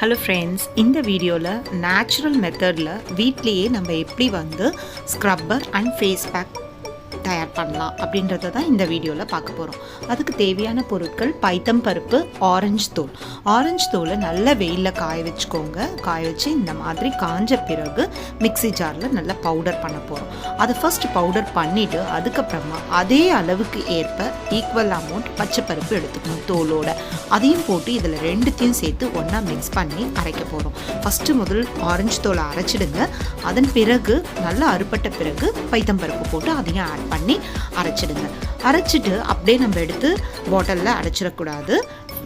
Hello friends இந்த வீடியோவில் natural மெத்தடில் வீட்லேயே நம்ம எப்படி வந்து ஸ்க்ரப்பர் அண்ட் ஃபேஸ் பேக் தயார் பண்ணலாம் அப்படின்றத தான் இந்த வீடியோவில் பார்க்க போகிறோம் அதுக்கு தேவையான பொருட்கள் பைத்தம் பருப்பு ஆரஞ்சு தூள். ஆரஞ்சு தூளை நல்ல வெயிலில் காய வச்சுக்கோங்க. காய வச்சு இந்த மாதிரி காஞ்ச பிறகு மிக்ஸி ஜாரில் நல்லா பவுடர் பண்ண போகிறோம் அதை ஃபர்ஸ்ட் பவுடர் பண்ணிவிட்டு அதுக்கப்புறமா அதே அளவுக்கு ஏற்ப ஈக்குவல் அமௌண்ட் பச்சை பருப்பு எடுத்துக்கணும் தோலோட. அதையும் போட்டு இதில் ரெண்டுத்தையும் சேர்த்து ஒன்றா மிக்ஸ் பண்ணி அரைக்க போகிறோம் ஃபஸ்ட்டு முதல் ஆரஞ்சு தோலை அரைச்சிடுங்க. அதன் பிறகு நல்லா அறுப்பட்ட பிறகு பைத்தம்பருப்பு போட்டு அதையும் ஆட் பண்ணி பண்ணி அரைச்சிடுங்க. அரைச்சிட்டு அப்படியே நம்ம எடுத்து பாட்டிலில் அடைச்சிடக்கூடாது.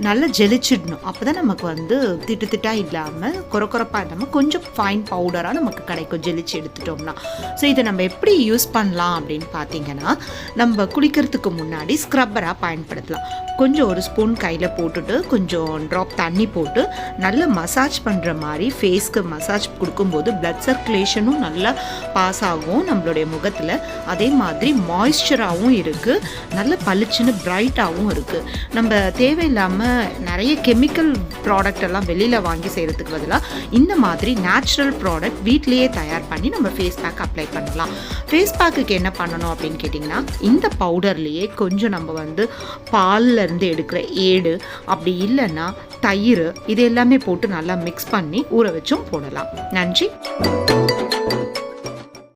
நல்லா ஜெலிச்சிடணும். அப்போ தான் நமக்கு வந்து திட்டு திட்டாக இல்லாமல் குறக்குறப்பாக இல்லாமல் கொஞ்சம் ஃபைன் பவுடராக நமக்கு கிடைக்கும் ஜெலிச்சு எடுத்துட்டோம்னா. ஸோ இதை நம்ம எப்படி யூஸ் பண்ணலாம் அப்படின்னு பார்த்தீங்கன்னா நம்ம குளிக்கிறதுக்கு முன்னாடி ஸ்க்ரப்பராக பயன்படுத்தலாம். கொஞ்சம் ஒரு ஸ்பூன் கையில் போட்டுட்டு கொஞ்சம் ட்ராப் தண்ணி போட்டு நல்லா மசாஜ் பண்ணுற மாதிரி ஃபேஸ்க்கு மசாஜ் கொடுக்கும்போது பிளட் சர்க்குலேஷனும் நல்லா பாஸ் ஆகும் நம்மளுடைய முகத்தில். அதே மாதிரி மாய்ஸ்சராகவும் இருக்குது நல்ல பளிச்சுன்னு பிரைட்டாகவும் இருக்குது நம்ம தேவையில்லாமல் நிறைய கெமிக்கல் ப்ராடக்ட் எல்லாம் வெளியில் வாங்கி செய்கிறதுக்கு பதிலாக இந்த மாதிரி நேச்சுரல் ப்ராடக்ட் வீட்லேயே தயார் பண்ணி நம்ம ஃபேஸ் பேக் அப்ளை பண்ணலாம். ஃபேஸ் பேக்குக்கு என்ன பண்ணணும் அப்படின்னு கேட்டிங்கன்னா இந்த பவுடர்லேயே கொஞ்சம் நம்ம வந்து பால்லேருந்து எடுக்கிற ஏடு அப்படி இல்லைன்னா தயிர் இது எல்லாமே போட்டு நல்லா மிக்ஸ் பண்ணி ஊற வச்சும் போடலாம். நன்றி.